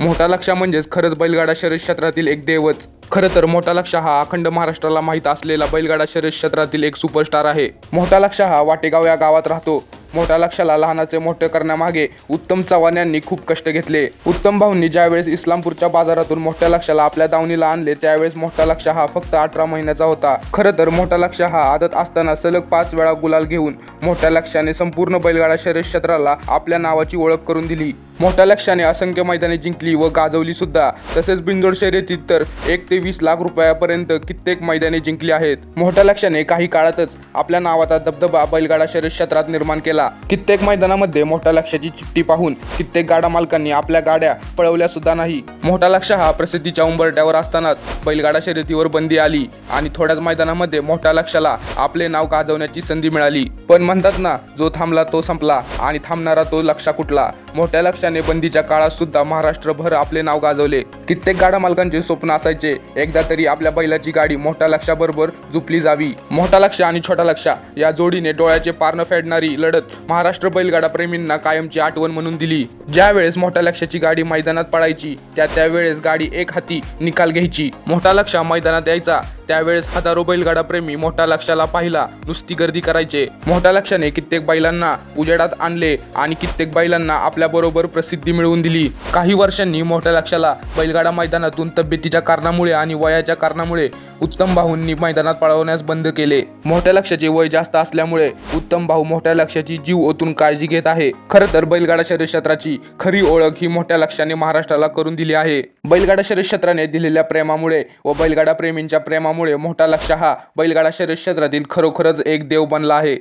मोठा लक्षा म्हणजेच खरंच बैलगाडा शर्यत क्षेत्रातील एक देवच. खरं तर मोठा लक्षा हा अखंड महाराष्ट्राला माहीत असलेला बैलगाडा शर्यत क्षेत्रातील एक सुपरस्टार आहे. मोठा लक्षा हा वाटेगाव या गावात राहतो. मोठ्या लक्षाला लहानाचे मोठे करण्यामागे उत्तम चव्हाण यांनी खूप कष्ट घेतले. उत्तम भाऊंनी ज्यावेळेस इस्लामपूरच्या बाजारातून मोठ्या लक्षाला आपल्या दावणीला आणले त्यावेळेस मोठा लक्ष हा फक्त अठरा महिन्याचा होता. खरं तर मोठा लक्ष हा आदत असताना सलग पाच वेळा गुलाल घेऊन मोठ्या लक्षाने संपूर्ण बैलगाडा शर्यत क्षेत्राला आपल्या नावाची ओळख करून दिली. मोठ्या लक्षाने असंख्य मैदाने जिंकली व गाजवली सुद्धा. तसेच बिंदोड शर्यतीत तर एक ते वीस लाख रुपयापर्यंत कित्येक मैदाने जिंकली आहेत. मोठ्या लक्षाने काही काळातच आपल्या नावाचा दबदबा बैलगाडा शर्यत क्षेत्रात निर्माण केला कित्येक मैदानामध्ये मोठ्या लक्षाची चिठ्ठी पाहून कित्येक गाडा मालकांनी आपल्या गाड्या पळवल्या सुद्धा नाही. मोठा लक्ष हा प्रसिद्धीच्या उंबरट्यावर असतानाच बैलगाडा शर्यतीवर बंदी आली आणि थोड्याच मैदानामध्ये मोठ्या लक्षाला आपले नाव गाजवण्याची संधी मिळाली. पण म्हणतात ना जो थांबला तो संपला आणि थांबणारा तो लक्षा कुठला? मोठ्या लक्षाने बंदीच्या काळात सुद्धा महाराष्ट्रभर आपले नाव गाजवले. कित्येक गाडा मालकांचे स्वप्न असायचे एकदा तरी आपल्या बैलाची गाडी मोठ्या लक्षाबरोबर जुपली जावी. मोठा लक्ष आणि छोटा लक्षा या जोडीने डोळ्याचे पारणं फेडणारी लढत महाराष्ट्र बैलगाडा प्रेमींना कायमची आठवण म्हणून दिली. ज्या वेळेस मोठ्या लक्षाची गाडी मैदानात पडायची त्या त्यावेळेस गाडी एक हाती निकाल घ्यायची. मोठा लक्ष मैदानात यायचा. त्यावेळेस हजारो बैलगाडा प्रेमी मोठ्या लक्षाला पाहिला. नुसती गर्दी करायचे. मोठ्या लक्षाने कित्येक बैलांना उजेडात आणले आणि कित्येक बैलांना आपल्या बरोबर प्रसिद्धी मिळवून दिली. काही वर्षांनी मोठ्या लक्षाला बैलगाडा मैदानातून तब्येतीच्या कारणामुळे आणि वयाच्या कारणामुळे उत्तम भाऊंनी मैदानात पळवण्यास बंद केले. मोठ्या लक्षाचे वय जास्त असल्यामुळे उत्तम भाऊ मोठ्या लक्षाची जीव ओतून काळजी घेत आहे. खरं तर बैलगाडा शरीर क्षेत्राची खरी ओळख ही मोठ्या लक्षाने महाराष्ट्राला करून दिली आहे. बैलगाडा शरीरक्षेत्राने दिलेल्या प्रेमामुळे व बैलगाडा प्रेमींच्या प्रेमामुळे मोठा लक्ष्य हा बैलगाडा शर्यत क्षेत्रातील खरोखरच एक देव बनला आहे.